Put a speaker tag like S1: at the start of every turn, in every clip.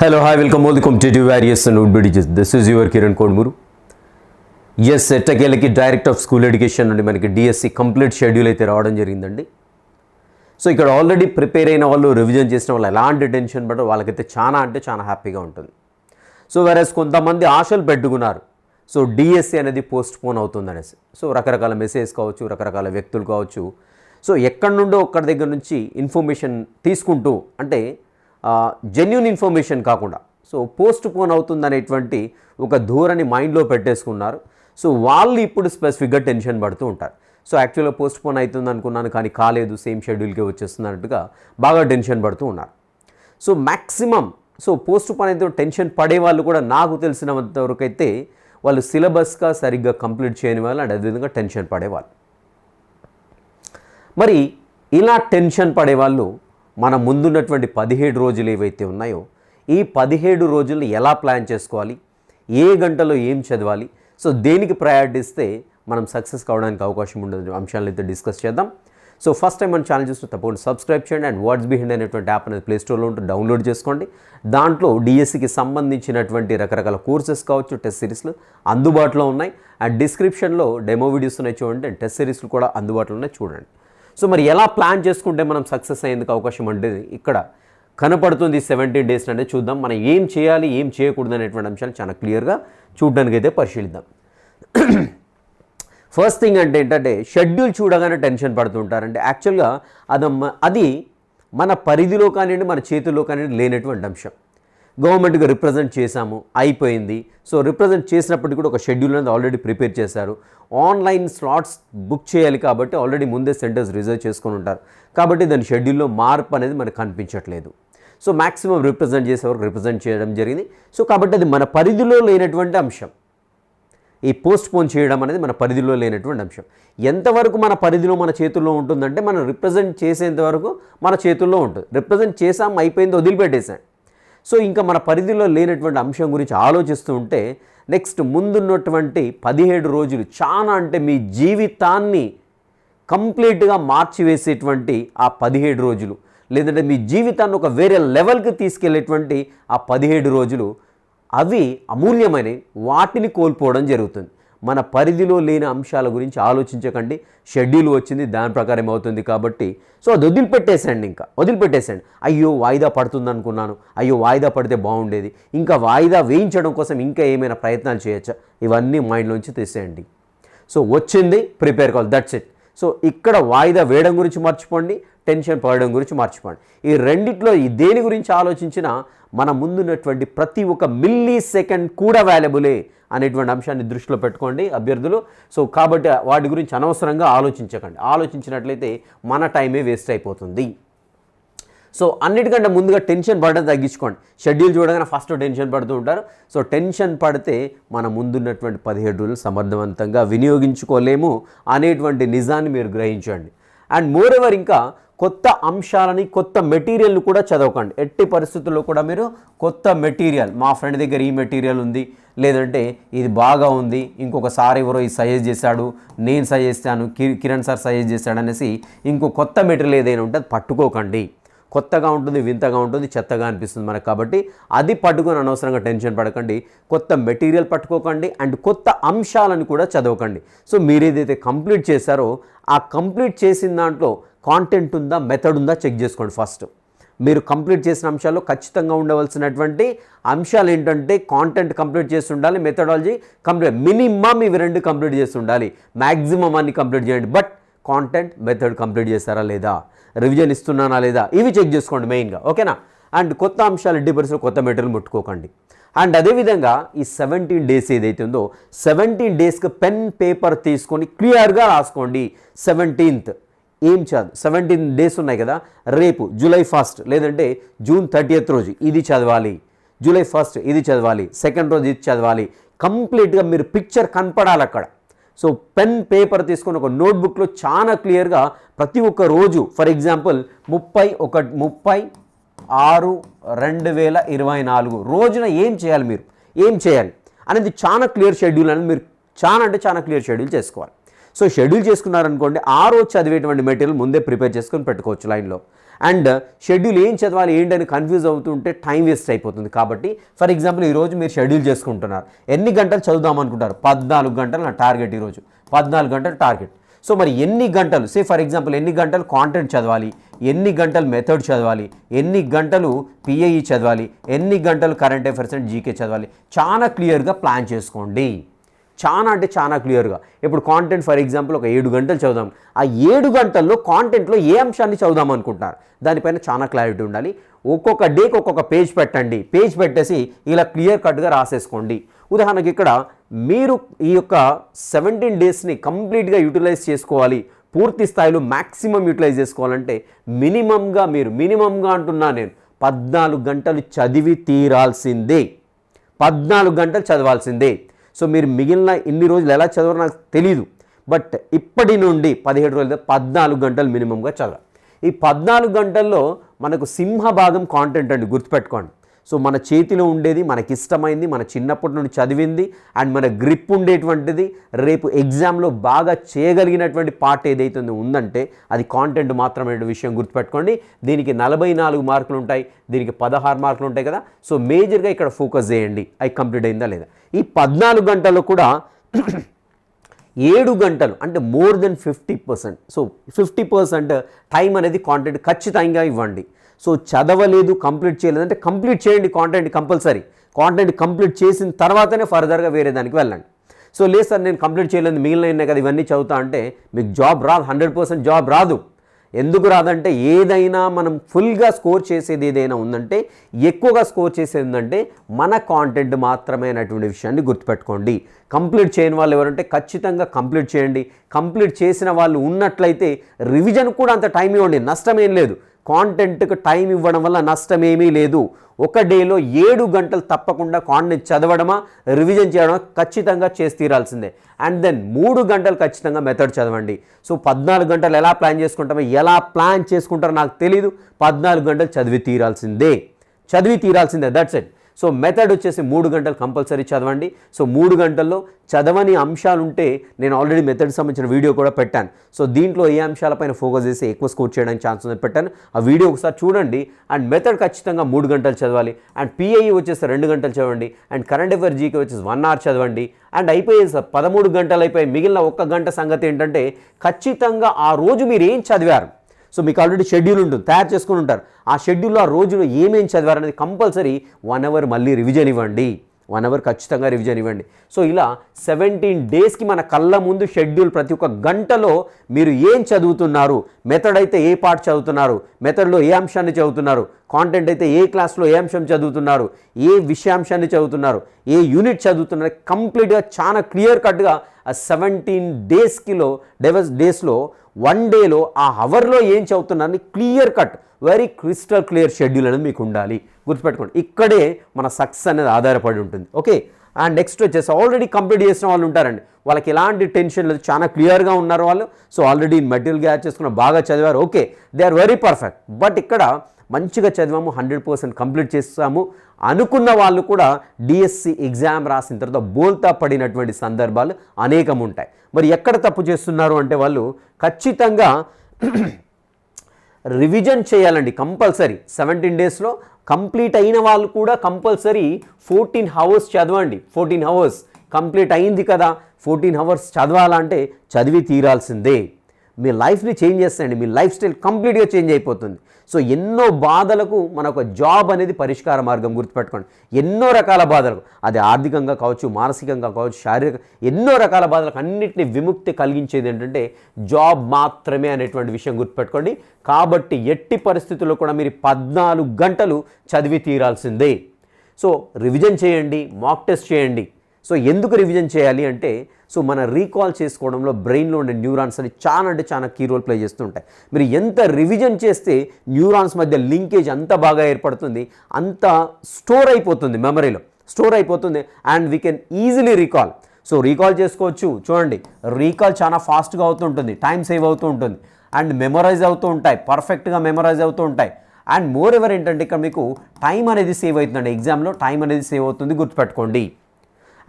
S1: Hello, hi, welcome all. The competitive various and would be This is your Kiran Kodmuru. Yes ఎట్టకేళ్ళకి direct of school education నుండి మనకి DSC complete schedule అయితే రావడం జరిగిందండి. So ఇక్కడ already prepare అయిన వాళ్ళు revision చేసిన వాళ్ళు ఎలాంటి టెన్షన్ పడరు వాళ్ళకైతే చాలా అంటే చాలా హ్యాపీగా ఉంటుంది. సో వేరేస్ కొంతమంది ఆశలు పెట్టుకున్నారు. సో డిఎస్సి అనేది పోస్ట్ పోన్ అవుతుంది అనేసి సో రకరకాల మెసేజ్ కావచ్చు రకరకాల వ్యక్తులు కావచ్చు. సో ఎక్కడి నుండో ఒక్కడి దగ్గర నుంచి ఇన్ఫర్మేషన్ తీసుకుంటూ అంటే జెన్యున్ ఇన్ఫర్మేషన్ కాకుండా. సో పోస్ట్ పోన్ అవుతుందనేటువంటి ఒక ధోరణి మైండ్లో పెట్టేసుకున్నారు. సో వాళ్ళు ఇప్పుడు స్పెసిఫిక్గా టెన్షన్ పడుతూ ఉంటారు. సో యాక్చువల్గా పోస్ట్ పోన్ అవుతుంది అనుకున్నాను కానీ కాలేదు సేమ్ షెడ్యూల్కే వచ్చేస్తుంది అన్నట్టుగా బాగా టెన్షన్ పడుతూ ఉన్నారు. So maximum so postpone అయితే టెన్షన్ పడే వాళ్ళు కూడా నాకు తెలిసినంత వరకు అయితే వాళ్ళు సిలబస్గా సరిగ్గా కంప్లీట్ చేయని వాళ్ళు అండ్ అదేవిధంగా టెన్షన్ పడేవాళ్ళు మరి ఇలా టెన్షన్ పడేవాళ్ళు మన ముందున్నటువంటి పదిహేడు రోజులు ఏవైతే ఉన్నాయో ఈ పదిహేడు రోజులు ఎలా ప్లాన్ చేసుకోవాలి? ఏ గంటలో ఏం చదవాలి? సో దేనికి ప్రయారిటీ ఇస్తే మనం సక్సెస్ కావడానికి అవకాశం ఉండదు. అంశాలను అయితే డిస్కస్ చేద్దాం. సో ఫస్ట్ టైం మన ఛానల్ చూస్తే తప్పకుండా సబ్స్క్రైబ్ చేయండి. అండ్ వాట్స్ బిహైండ్ అనేటువంటి యాప్ అనేది ప్లే స్టోర్లో ఉంటే డౌన్లోడ్ చేసుకోండి. దాంట్లో డిఎస్సికి సంబంధించినటువంటి రకరకాల కోర్సెస్ కావచ్చు టెస్ట్ సిరీస్లు అందుబాటులో ఉన్నాయి. అండ్ డిస్క్రిప్షన్లో డెమో వీడియోస్ ఉన్నాయి చూడండి. అండ్ టెస్ట్ సిరీస్లు కూడా అందుబాటులో ఉన్నాయి. చూడండి. సో మరి ఎలా ప్లాన్ చేసుకుంటే మనం సక్సెస్ అయ్యేందుకు అవకాశం అంటే ఇక్కడ కనపడుతుంది సెవెంటీన్ డేస్ అంటే చూద్దాం. మనం ఏం చేయాలి ఏం చేయకూడదు అనేటువంటి అంశాలు చాలా క్లియర్గా చూడడానికి అయితే పరిశీలిద్దాం. ఫస్ట్ థింగ్ అంటే ఏంటంటే షెడ్యూల్ చూడగానే టెన్షన్ పడుతుంటారంటే యాక్చువల్గా అది అది మన పరిధిలో కానివ్వండి మన చేతుల్లో కానివ్వండి లేనటువంటి అంశం. గవర్నమెంట్గా రిప్రజెంట్ చేశాము అయిపోయింది. సో రిప్రజెంట్ చేసినప్పటికీ కూడా ఒక షెడ్యూల్ అనేది ఆల్రెడీ ప్రిపేర్ చేశారు. ఆన్లైన్ స్లాట్స్ బుక్ చేయాలి కాబట్టి ఆల్రెడీ ముందే సెంటర్స్ రిజర్వ్ చేసుకొని ఉంటారు. కాబట్టి దాని షెడ్యూల్లో మార్పు అనేది మనకు కనిపించట్లేదు. సో మ్యాక్సిమం రిప్రజెంట్ చేసేవారు రిప్రజెంట్ చేయడం జరిగింది. సో కాబట్టి అది మన పరిధిలో లేనటువంటి అంశం. ఈ పోస్ట్ పోన్ చేయడం అనేది మన పరిధిలో లేనటువంటి అంశం. ఎంతవరకు మన పరిధిలో మన చేతుల్లో ఉంటుందంటే మనం రిప్రజెంట్ చేసేంత వరకు మన చేతుల్లో ఉంటుంది. రిప్రజెంట్ చేసాం అయిపోయింది వదిలిపెట్టేసాం సో ఇంకా మన పరిధిలో లేనటువంటి అంశం గురించి ఆలోచిస్తూ ఉంటే నెక్స్ట్ ముందున్నటువంటి పదిహేడు రోజులు చాలా అంటే మీ జీవితాన్ని కంప్లీట్గా మార్చివేసేటువంటి ఆ పదిహేడు రోజులు. లేదంటే మీ జీవితాన్ని ఒక వేరే లెవెల్కి తీసుకెళ్ళేటువంటి ఆ పదిహేడు రోజులు అవి అమూల్యమైనవి. వాటిని కోల్పోవడం జరుగుతుంది. మన పరిధిలో లేని అంశాల గురించి ఆలోచించకండి. షెడ్యూల్ వచ్చింది దాని ప్రకారం అవుతుంది కాబట్టి. సో అది వదిలిపెట్టేసండి ఇంకా. వదిలిపెట్టేసండి అయ్యో వాయిదా పడుతుంది అనుకున్నాను అయ్యో వాయిదా పడితే బాగుండేది. ఇంకా వాయిదా వేయించడం కోసం ఇంకా ఏమైనా ప్రయత్నాలు చేయొచ్చా? ఇవన్నీ మైండ్లోంచి తీసేయండి. సో వచ్చింది ప్రిపేర్ కావాలి. దట్స్ ఇట్ సో ఇక్కడ వాయిదా వేయడం గురించి మర్చిపోండి. టెన్షన్ పడడం గురించి మర్చిపోండి ఈ రెండిట్లో ఈ దేని గురించి ఆలోచించినా మన ముందున్నటువంటి ప్రతి ఒక్క మిల్లీ సెకండ్ కూడా వాల్యబులే అనేటువంటి అంశాన్ని దృష్టిలో పెట్టుకోండి అభ్యర్థులు. సో కాబట్టి వాటి గురించి అనవసరంగా ఆలోచించకండి. ఆలోచించినట్లయితే మన టైమే వేస్ట్ అయిపోతుంది. సో అన్నిటికంటే ముందుగా టెన్షన్ పడడం తగ్గించుకోండి. షెడ్యూల్ చూడగానే ఫస్ట్ టెన్షన్ పడుతూ ఉంటారు. సో టెన్షన్ పడితే మన ముందున్నటువంటి పదిహేడు రోజులు సమర్థవంతంగా వినియోగించుకోలేము అనేటువంటి నిజాన్ని మీరు గ్రహించండి. అండ్ మోర్ ఎవర్ ఇంకా కొత్త అంశాలని కొత్త మెటీరియల్ని కూడా చదవకండి. ఎట్టి పరిస్థితుల్లో కూడా మీరు కొత్త మెటీరియల్ మా ఫ్రెండ్ దగ్గర ఈ మెటీరియల్ ఉంది లేదంటే ఇది బాగా ఉంది ఇంకొకసారి ఎవరో ఇది సజెస్ట్ చేశాడు నేను సజెస్ట్ చేశాను కిరణ్ సార్ సజెస్ట్ చేశాడు అనేసి ఇంకో కొత్త మెటీరియల్ ఏదైనా ఉంటే అది పట్టుకోకండి. కొత్తగా ఉంటుంది వింతగా ఉంటుంది చెత్తగా అనిపిస్తుంది మనకు కాబట్టి అది పట్టుకొని అనవసరంగా టెన్షన్ పడకండి. కొత్త మెటీరియల్ పట్టుకోకండి అండ్ కొత్త అంశాలను కూడా చదవకండి. సో మీరు ఏదైతే కంప్లీట్ చేశారో ఆ కంప్లీట్ చేసిన దాంట్లో కాంటెంట్ ఉందా మెథడ్ ఉందా చెక్ చేసుకోండి ఫస్ట్ మీరు కంప్లీట్ చేసిన అంశాల్లో ఖచ్చితంగా ఉండవలసినటువంటి అంశాలు ఏంటంటే కాంటెంట్ కంప్లీట్ చేసి ఉండాలి మెథడాలజీ కంప్లీట్ మినిమమ్ ఇవి రెండు కంప్లీట్ చేసి ఉండాలి. మ్యాక్సిమం అన్ని కంప్లీట్ చేయండి. బట్ కాంటెంట్ మెథడ్ కంప్లీట్ చేస్తారా లేదా? రివిజన్ ఇస్తున్నానా లేదా? ఇవి చెక్ చేసుకోండి మెయిన్గా ఓకేనా అండ్ కొత్త అంశాలు ఎడ్డీ పరిస్థితులు కొత్త మెటీరియల్ ముట్టుకోకండి. అండ్ అదేవిధంగా ఈ సెవెంటీన్ డేస్ ఏదైతే ఉందో సెవెంటీన్ డేస్కి పెన్ పేపర్ తీసుకొని క్లియర్గా రాసుకోండి. సెవెంటీన్త్ ఏం చదువు సెవెంటీన్ డేస్ ఉన్నాయి కదా రేపు జూలై ఫస్ట్ లేదంటే జూన్ థర్టీయత్ రోజు ఇది చదవాలి. జూలై ఫస్ట్ ఇది చదవాలి. సెకండ్ రోజు ఇది చదవాలి. కంప్లీట్గా మీరు పిక్చర్ కనపడాలి అక్కడ. సో పెన్ పేపర్ తీసుకొని ఒక నోట్బుక్లో చాలా క్లియర్గా ప్రతి ఒక్క రోజు ఫర్ ఎగ్జాంపుల్ ముప్పై ఒక ముప్పై ఆరు రెండు వేల ఇరవై నాలుగు రోజున ఏం చేయాలి మీరు? ఏం చేయాలి? అనేది చాలా క్లియర్ షెడ్యూల్ అనేది మీరు చాలా అంటే చాలా క్లియర్ షెడ్యూల్ చేసుకోవాలి. సో షెడ్యూల్ చేసుకున్నారనుకోండి ఆ రోజు చదివేటువంటి మెటీరియల్ ముందే ప్రిపేర్ చేసుకొని పెట్టుకోవచ్చు లైన్లో. అండ్ షెడ్యూల్ ఏం చదవాలి ఏంటని కన్ఫ్యూజ్ అవుతుంటే టైం వేస్ట్ అయిపోతుంది. కాబట్టి ఫర్ ఎగ్జాంపుల్ ఈరోజు మీరు షెడ్యూల్ చేసుకుంటున్నారు. ఎన్ని గంటలు చదువుదాం అనుకుంటారు పద్నాలుగు గంటలు నా టార్గెట్ ఈరోజు పద్నాలుగు గంటలు టార్గెట్. సో మరి ఎన్ని గంటలు సే ఫర్ ఎగ్జాంపుల్ ఎన్ని గంటలు కాంటెంట్ చదవాలి? ఎన్ని గంటలు మెథడ్ చదవాలి? ఎన్ని గంటలు పిఐఈ చదవాలి? ఎన్ని గంటలు కరెంట్ అఫైర్స్ అండ్ జీకే చదవాలి? చాలా క్లియర్గా ప్లాన్ చేసుకోండి. చాలా అంటే చాలా క్లియర్గా. ఇప్పుడు కాంటెంట్ ఫర్ ఎగ్జాంపుల్ ఒక ఏడు గంటలు చదువుదాం. ఆ ఏడు గంటల్లో కాంటెంట్లో ఏ అంశాన్ని చదువుదాం అనుకుంటున్నారు? దానిపైన చాలా క్లారిటీ ఉండాలి. ఒక్కొక్క డేకి ఒక్కొక్క పేజ్ పెట్టండి. పేజ్ పెట్టేసి ఇలా క్లియర్ కట్గా రాసేసుకోండి. ఉదాహరణకి ఇక్కడ మీరు ఈ యొక్క సెవెంటీన్ డేస్ని కంప్లీట్గా యూటిలైజ్ చేసుకోవాలి. పూర్తి స్థాయిలో మ్యాక్సిమం యూటిలైజ్ చేసుకోవాలంటే మినిమంగా మీరు మినిమంగా అంటున్నా నేను పద్నాలుగు గంటలు చదివి తీరాల్సిందే. పద్నాలుగు గంటలు చదవాల్సిందే. సో మీరు మిగిలిన ఇన్ని రోజులు ఎలా చదవాలో నాకు తెలియదు బట్ ఇప్పటి నుండి పదిహేడు రోజులు పద్నాలుగు గంటలు మినిమంగా చదవాలి. ఈ పద్నాలుగు గంటల్లో మనకు సింహభాగం కాంటెంట్ అండి గుర్తుపెట్టుకోండి. సో మన చేతిలో ఉండేది మనకి ఇష్టమైంది మన చిన్నప్పటి నుండి చదివింది అండ్ మన గ్రిప్ ఉండేటువంటిది. రేపు ఎగ్జామ్లో బాగా చేయగలిగినటువంటి పార్ట్ ఏదైతే ఉందంటే అది కాంటెంట్ మాత్రమే విషయం గుర్తుపెట్టుకోండి. దీనికి నలభై నాలుగు మార్కులు ఉంటాయి దీనికి పదహారు మార్కులు ఉంటాయి కదా. సో మేజర్గా ఇక్కడ ఫోకస్ చేయండి. అవి కంప్లీట్ అయిందా లేదా? ఈ పద్నాలుగు గంటల్లో కూడా ఏడు గంటలు అంటే more than fifty percent. So fifty percent time అనేది కాంటెంట్ ఖచ్చితంగా ఇవ్వండి. సో చదవలేదు కంప్లీట్ చేయలేదు. అంటే కంప్లీట్ చేయండి కాంటెంట్ కంపల్సరీ కాంటెంట్ కంప్లీట్ చేసిన తర్వాతనే ఫర్దర్గా వేరే దానికి వెళ్ళండి. సో లేదు సార్ నేను కంప్లీట్ చేయలేదు మిగిలిన ఉన్నాయి కదా ఇవన్నీ చదువుతా అంటే మీకు జాబ్ రాదు హండ్రెడ్ పర్సెంట్ జాబ్ రాదు. ఎందుకు రాదంటే ఏదైనా మనం ఫుల్గా స్కోర్ చేసేది ఏదైనా ఉందంటే ఎక్కువగా స్కోర్ చేసేది ఉందంటే మన కాంటెంట్ మాత్రమే అనేటువంటి విషయాన్ని గుర్తుపెట్టుకోండి. కంప్లీట్ చేయని వాళ్ళు ఎవరంటే ఖచ్చితంగా కంప్లీట్ చేయండి. కంప్లీట్ చేసిన వాళ్ళు ఉన్నట్లయితే రివిజన్ కూడా అంత టైం ఇవ్వండి నష్టం ఏం లేదు. కాంటెంట్కి టైం ఇవ్వడం వల్ల నష్టమేమీ లేదు. ఒక డేలో ఏడు గంటలు తప్పకుండా కాంటెంట్ చదవడమా రివిజన్ చేయడమా ఖచ్చితంగా చేసి తీరాల్సిందే. అండ్ దెన్ మూడు గంటలు ఖచ్చితంగా మెథడ్ చదవండి. సో పద్నాలుగు గంటలు ఎలా ప్లాన్ చేసుకుంటామో ఎలా ప్లాన్ చేసుకుంటారో నాకు తెలీదు. పద్నాలుగు గంటలు చదివి తీరాల్సిందే. చదివి తీరాల్సిందే దట్స్ ఇట్ సో మెథడ్ వచ్చేసి మూడు గంటలు కంపల్సరీ చదవండి. సో మూడు గంటల్లో చదవని అంశాలు ఉంటే నేను ఆల్రెడీ మెథడ్ సంబంధించిన వీడియో కూడా పెట్టాను. సో దీంట్లో ఏ అంశాలపైన ఫోకస్ చేసి ఎక్కువ స్కోర్ చేయడానికి ఛాన్స్ ఉంది పెట్టాను. ఆ వీడియో ఒకసారి చూడండి. అండ్ మెథడ్ ఖచ్చితంగా మూడు గంటలు చదవాలి. అండ్ పిఐఈ వచ్చేసి రెండు గంటలు చదవండి. అండ్ కరెంట్ అఫేర్ జీకే వచ్చేసి వన్ అవర్ చదవండి. అండ్ అయిపోయే సార్ పదమూడు గంటలు అయిపోయి మిగిలిన ఒక్క గంట సంగతి ఏంటంటే ఖచ్చితంగా ఆ రోజు మీరు ఏం చదివారు? సో మీకు ఆల్రెడీ షెడ్యూల్ ఉంటుంది తయారు చేసుకుని ఉంటారు. ఆ షెడ్యూల్లో ఆ రోజులో ఏమేం చదివారనేది కంపల్సరీ వన్ అవర్ మళ్ళీ రివిజన్ ఇవ్వండి. వన్ అవర్ ఖచ్చితంగా రివిజన్ ఇవ్వండి. సో ఇలా సెవెంటీన్ డేస్కి మన కళ్ళ ముందు షెడ్యూల్ ప్రతి ఒక్క గంటలో మీరు ఏం చదువుతున్నారు మెథడ్ అయితే ఏ పార్ట్ చదువుతున్నారు మెథడ్లో ఏ అంశాన్ని చదువుతున్నారు కాంటెంట్ అయితే ఏ క్లాస్లో ఏ అంశం చదువుతున్నారు ఏ విషయాంశాన్ని చదువుతున్నారు ఏ యూనిట్ చదువుతున్నారు కంప్లీట్గా చాలా క్లియర్ కట్గా ఆ సెవెంటీన్ డేస్కిలో డెవస్ డేస్లో వన్ డేలో ఆ అవర్లో ఏం చదువుతున్నారని clear cut very crystal clear schedule అనేది మీకు ఉండాలి. గుర్తుపెట్టుకోండి ఇక్కడే మన సక్సెస్ అనేది ఆధారపడి ఉంటుంది. ఓకే అండ్ నెక్స్ట్ వచ్చేసి ఆల్రెడీ కంప్లీట్ చేసిన వాళ్ళు ఉంటారండి. వాళ్ళకి ఎలాంటి టెన్షన్ లేదు చాలా క్లియర్గా ఉన్నారు వాళ్ళు. సో ఆల్రెడీ మెటీరియల్ గ్యాచ్ చేసుకున్న బాగా చదివారు. Okay they are very perfect but ఇక్కడ మంచిగా చదివాము హండ్రెడ్ పర్సెంట్ కంప్లీట్ చేస్తాము అనుకున్న వాళ్ళు కూడా డిఎస్సి ఎగ్జామ్ రాసిన తర్వాత బోల్తా పడినటువంటి సందర్భాలు అనేకం ఉంటాయి. మరి ఎక్కడ తప్పు చేస్తున్నారు అంటే వాళ్ళు ఖచ్చితంగా రివిజన్ చేయాలండి కంపల్సరీ. సెవెంటీన్ డేస్లో కంప్లీట్ అయిన వాళ్ళు కూడా కంపల్సరీ ఫోర్టీన్ హవర్స్ చదవండి. ఫోర్టీన్ హవర్స్ కంప్లీట్ అయింది కదా ఫోర్టీన్ అవర్స్ చదవాలంటే చదివి తీరాల్సిందే. మీ లైఫ్ని చేంజ్ చేస్తాయండి. మీ లైఫ్ స్టైల్ కంప్లీట్గా చేంజ్ అయిపోతుంది. సో ఎన్నో బాధలకు మన ఒక జాబ్ అనేది పరిష్కార మార్గం గుర్తుపెట్టుకోండి. ఎన్నో రకాల బాధలకు. అది ఆర్థికంగా కావచ్చు మానసికంగా కావచ్చు శారీరక ఎన్నో రకాల బాధలకు అన్నింటినీ విముక్తి కలిగించేది ఏంటంటే జాబ్ మాత్రమే అనేటువంటి విషయం గుర్తుపెట్టుకోండి. కాబట్టి ఎట్టి పరిస్థితుల్లో కూడా మీరు పద్నాలుగు గంటలు చదివి తీరాల్సిందే. సో రివిజన్ చేయండి మాక్ టెస్ట్ చేయండి. సో ఎందుకు రివిజన్ చేయాలి అంటే సో మన రీకాల్ చేసుకోవడంలో బ్రెయిన్లో ఉండే న్యూరాన్స్ అని చాలా అంటే చాలా కీ రోల్ ప్లే చేస్తుంటాయి మీరు ఎంత రివిజన్ చేస్తే న్యూరాన్స్ మధ్య లింకేజ్ అంత బాగా ఏర్పడుతుంది అంత స్టోర్ అయిపోతుంది మెమరీలో స్టోర్ అయిపోతుంది and we can easily recall so recall చేసుకోవచ్చు. చూడండి రీకాల్ చాలా ఫాస్ట్గా అవుతూ ఉంటుంది టైం సేవ్ అవుతూ ఉంటుంది అండ్ మెమరైజ్ అవుతూ ఉంటాయి పర్ఫెక్ట్గా మెమరైజ్ అవుతూ ఉంటాయి. అండ్ మోర్ ఎవర్ ఏంటంటే ఇక్కడ మీకు టైం అనేది సేవ్ అవుతుందండి. ఎగ్జామ్లో టైం అనేది సేవ్ అవుతుంది గుర్తుపెట్టుకోండి.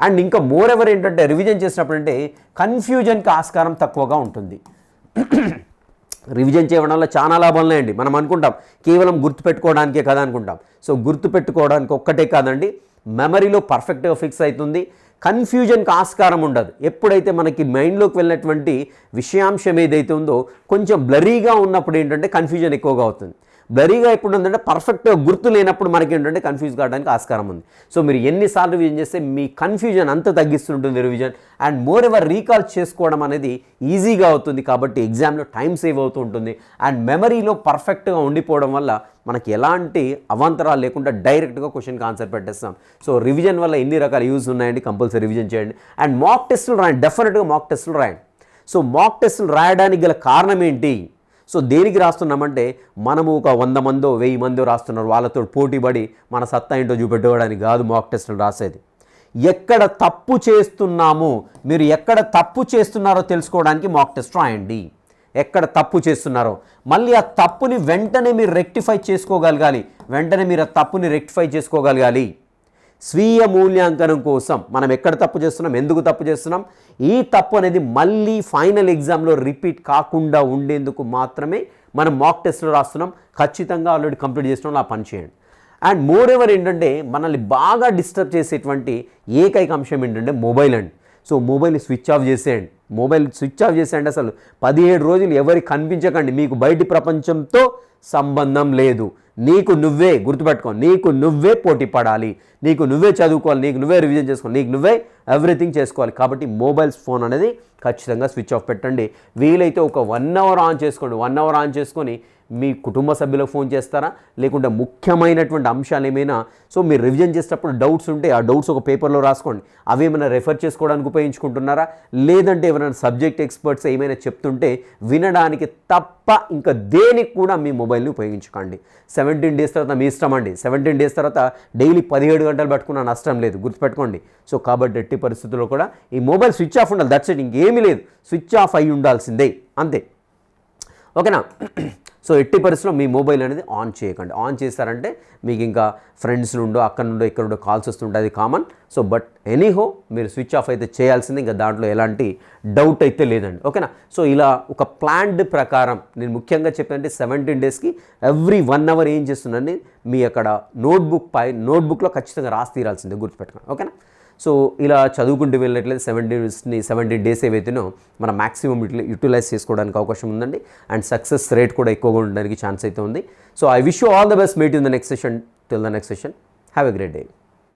S1: అండ్ ఇంకా మోర్ ఎవర్ ఏంటంటే రివిజన్ చేసినప్పుడు అంటే కన్ఫ్యూజన్కి ఆస్కారం తక్కువగా ఉంటుంది. రివిజన్ చేయడం వల్ల చాలా లాభాలు అండి మనం అనుకుంటాం కేవలం గుర్తుపెట్టుకోవడానికే కదా అనుకుంటాం. సో గుర్తుపెట్టుకోవడానికి ఒక్కటే కాదండి మెమరీలో పర్ఫెక్ట్గా ఫిక్స్ అవుతుంది. కన్ఫ్యూజన్కి ఆస్కారం ఉండదు. ఎప్పుడైతే మనకి మైండ్లోకి వెళ్ళినటువంటి విషయాంశం ఏదైతే ఉందో కొంచెం బ్లరీగా ఉన్నప్పుడు ఏంటంటే కన్ఫ్యూజన్ ఎక్కువగా అవుతుంది. బ్లరీగా ఎప్పుడు ఉందంటే పర్ఫెక్ట్గా గుర్తు లేనప్పుడు మనకి ఏంటంటే కన్ఫ్యూజ్ కావడానికి ఆస్కారం ఉంది. సో మీరు ఎన్నిసార్లు రివిజన్ చేస్తే మీ కన్ఫ్యూజన్ అంత తగ్గిస్తుంటుంది revision and moreover recall చేసుకోవడం అనేది ఈజీగా అవుతుంది కాబట్టి ఎగ్జామ్లో టైం సేవ్ అవుతూ ఉంటుంది. అండ్ మెమరీలో పర్ఫెక్ట్గా ఉండిపోవడం వల్ల మనకి ఎలాంటి అవాంతరాలు లేకుండా డైరెక్ట్గా క్వశ్చన్కి ఆన్సర్ పెట్టేస్తాం. సో రివిజన్ వల్ల ఎన్ని రకాల యూజ్ ఉన్నాయండి కంపల్సరీ రివిజన్ చేయండి. అండ్ మాక్ టెస్టులు రాయండి. డెఫినెట్గా మాక్ టెస్టులు రాయండి. సో మాక్ టెస్టులు రాయడానికి గల కారణం ఏంటి? సో దేనికి రాస్తున్నామంటే మనము ఒక వంద మందో వెయ్యి మందో రాస్తున్నారు. వాళ్ళతో పోటీపడి మన సత్తా ఏంటో చూపెట్టుకోవడానికి కాదు మాక్ టెస్టులు రాసేది. ఎక్కడ తప్పు చేస్తున్నాము మీరు ఎక్కడ తప్పు చేస్తున్నారో తెలుసుకోవడానికి మాక్ టెస్ట్ రాయండి. ఎక్కడ తప్పు చేస్తున్నారో. మళ్ళీ ఆ తప్పుని వెంటనే మీరు రెక్టిఫై చేసుకోగలగాలి. వెంటనే మీరు ఆ తప్పుని రెక్టిఫై చేసుకోగలగాలి. స్వీయ మూల్యాంకనం కోసం మనం ఎక్కడ తప్పు చేస్తున్నాం? ఎందుకు తప్పు చేస్తున్నాం? ఈ తప్పు అనేది మళ్ళీ ఫైనల్ ఎగ్జామ్లో రిపీట్ కాకుండా ఉండేందుకు మాత్రమే మనం మాక్ టెస్ట్లో రాస్తున్నాం. ఖచ్చితంగా ఆల్రెడీ కంప్లీట్ చేసిన ఆ పని చేయండి. అండ్ మోర్ ఎవర్ ఏంటంటే మనల్ని బాగా డిస్టర్బ్ చేసేటువంటి ఏకైక అంశం ఏంటంటే మొబైల్ అండి. సో మొబైల్ స్విచ్ ఆఫ్ చేసేయండి. మొబైల్ స్విచ్ ఆఫ్ చేసేయండి అసలు. పదిహేడు రోజులు ఎవరికి కనిపించకండి. మీకు బయటి ప్రపంచంతో సంబంధం లేదు. నీకు నువ్వే గుర్తుపెట్టుకో నీకు నువ్వే పోటీ పడాలి నీకు నువ్వే చదువుకోవాలి నీకు నువ్వే రివిజన్ చేసుకోవాలి నీకు నువ్వే ఎవ్రీథింగ్ చేసుకోవాలి. కాబట్టి మొబైల్స్ ఫోన్ అనేది ఖచ్చితంగా స్విచ్ ఆఫ్ పెట్టండి. వీలైతే ఒక వన్ అవర్ ఆన్ చేసుకోండి. వన్ అవర్ ఆన్ చేసుకొని మీ కుటుంబ సభ్యులకు ఫోన్ చేస్తారా? లేకుంటే ముఖ్యమైనటువంటి అంశాలు ఏమైనా? సో మీరు రివిజన్ చేసేటప్పుడు డౌట్స్ ఉంటే ఆ డౌట్స్ ఒక పేపర్లో రాసుకోండి. అవి ఏమైనా రెఫర్ చేసుకోవడానికి ఉపయోగించుకుంటున్నారా? లేదంటే ఎవరైనా సబ్జెక్ట్ ఎక్స్పర్ట్స్ ఏమైనా చెప్తుంటే వినడానికి తప్ప ఇంకా దేనికి కూడా మీ మొబైల్ని ఉపయోగించుకోండి. సెవెంటీన్ డేస్ తర్వాత మీ ఇష్టం అండి. సెవెంటీన్ డేస్ తర్వాత డైలీ పదిహేడు గంటలు పట్టుకున్న నష్టం లేదు. గుర్తుపెట్టుకోండి. సో కాబట్టి ఎట్టి పరిస్థితుల్లో కూడా ఈ మొబైల్ స్విచ్ ఆఫ్ ఉండాలి. దట్స్ ఇట్ ఇంకేమీ లేదు. స్విచ్ ఆఫ్ అయి ఉండాల్సిందే. అంతే. ఓకేనా? సో ఎట్టి పరిస్థితుల్లో మీ మొబైల్ అనేది ఆన్ చేయకండి. ఆన్ చేశారంటే మీకు ఇంకా ఫ్రెండ్స్ నుండో అక్కడ నుండో ఇక్కడ నుండో కాల్స్ వస్తుంటాయి అది కామన్ సో బట్ ఎనీహో మీరు స్విచ్ ఆఫ్ అయితే చేయాల్సింది ఇంకా దాంట్లో ఎలాంటి డౌట్ అయితే లేదండి. ఓకేనా సో ఇలా ఒక ప్లాన్డ్ ప్రకారం నేను ముఖ్యంగా చెప్పానంటే సెవెంటీన్ డేస్కి ఎవ్రీ వన్ అవర్ ఏం చేస్తుందని మీ అక్కడ నోట్బుక్ పై నోట్బుక్లో ఖచ్చితంగా రాసి తీరాల్సిందే గుర్తుపెట్టుకోండి. ఓకేనా సో ఇలా చదువుకుంటూ వెళ్ళినట్లయితే సెవెంటీన్ డేస్ని సెవెంటీన్ డేస్ ఏవైతేనో మనం మాక్సిమం యూటిలైజ్ చేసుకోవడానికి అవకాశం ఉందండి. అండ్ సక్సెస్ రేట్ కూడా ఎక్కువగా ఉండడానికి ఛాన్స్ అయితే ఉంది. So I wish you all the best meet in the next session till the next session have a great day